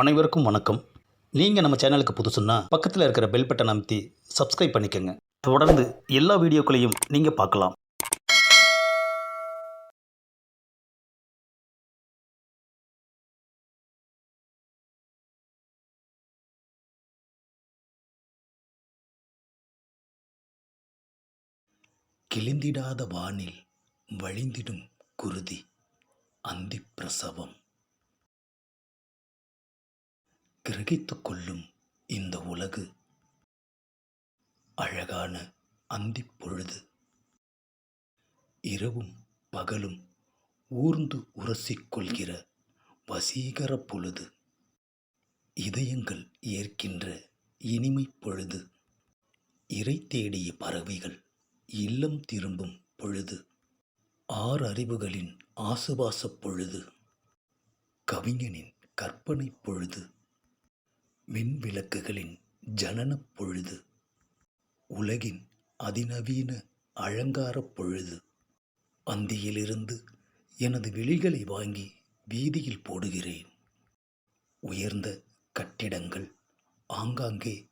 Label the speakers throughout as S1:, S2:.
S1: அனைவருக்கும் வணக்கம். நீங்கள் நம்ம சேனலுக்கு புதுசுன்னா பக்கத்தில் இருக்கிற பெல் பட்டன் அமைத்தி சப்ஸ்கிரைப் பண்ணிக்கோங்க. தொடர்ந்து எல்லா வீடியோக்களையும் நீங்கள் பார்க்கலாம். கிழிந்திடாத வானில் வழிந்திடும் குருதி அந்திப் கிரகித்து கொள்ளும் இந்த உலகு. அழகான அந்திப் பொழுது இரவும் பகலும் ஊர்ந்து உரசிக்கொள்கிற வசீகர பொழுது இதயங்கள் ஏற்கின்ற இனிமை பொழுது இறை தேடிய பறவைகள் இல்லம் திரும்பும் பொழுது. ஆறு அறிவுகளின் ஆசுவாசப் பொழுது கவிஞனின் கற்பனை பொழுது மின்விளக்குகளின் ஜனனப் பொழுது. உலகின் அதிநவீன அலங்காரப் பொழுது. அந்தியிலிருந்து எனது விழிகளை வாங்கி வீதியில் போடுகிறேன். உயர்ந்த கட்டிடங்கள் ஆங்காங்கே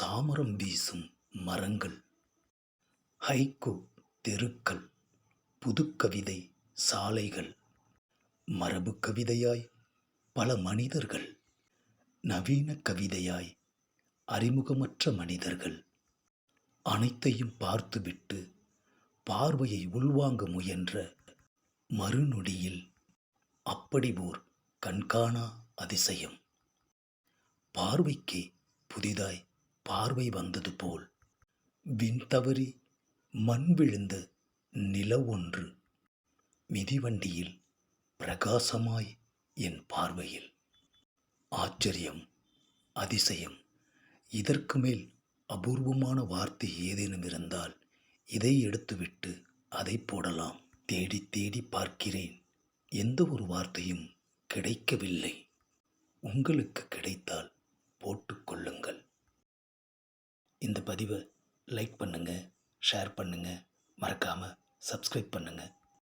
S1: சாமரம் வீசும் மரங்கள். ஹைக்கு தெருக்கள் புதுக்கவிதை சாலைகள். மரபு கவிதையாய் பல மனிதர்கள் நவீன கவிதையாய் அறிமுகமற்ற மனிதர்கள் அனைத்தையும் பார்த்துவிட்டு பார்வையை உள்வாங்க முயன்ற மறுநொடியில் அப்படி ஓர் கண்காணா அதிசயம். பார்வைக்கே புதிதாய் பார்வை வந்தது போல். விண் தவறி மண் விழுந்த நில ஒன்று. மிதிவண்டியில் பிரகாசமாய் என் பார்வையில். ஆச்சரியம் அதிசயம். இதற்கு மேல் அபூர்வமான வார்த்தை ஏதேனும் இருந்தால் இதை எடுத்துவிட்டு அதை போடலாம். தேடி தேடி பார்க்கிறேன். எந்த ஒரு வார்த்தையும் கிடைக்கவில்லை. உங்களுக்கு கிடைத்தால் போட்டுக்கொள்ளுங்கள் இந்த பதிவை லைக் பண்ணுங்கள் ஷேர் பண்ணுங்கள் மறக்காமல் சப்ஸ்கிரைப் பண்ணுங்கள்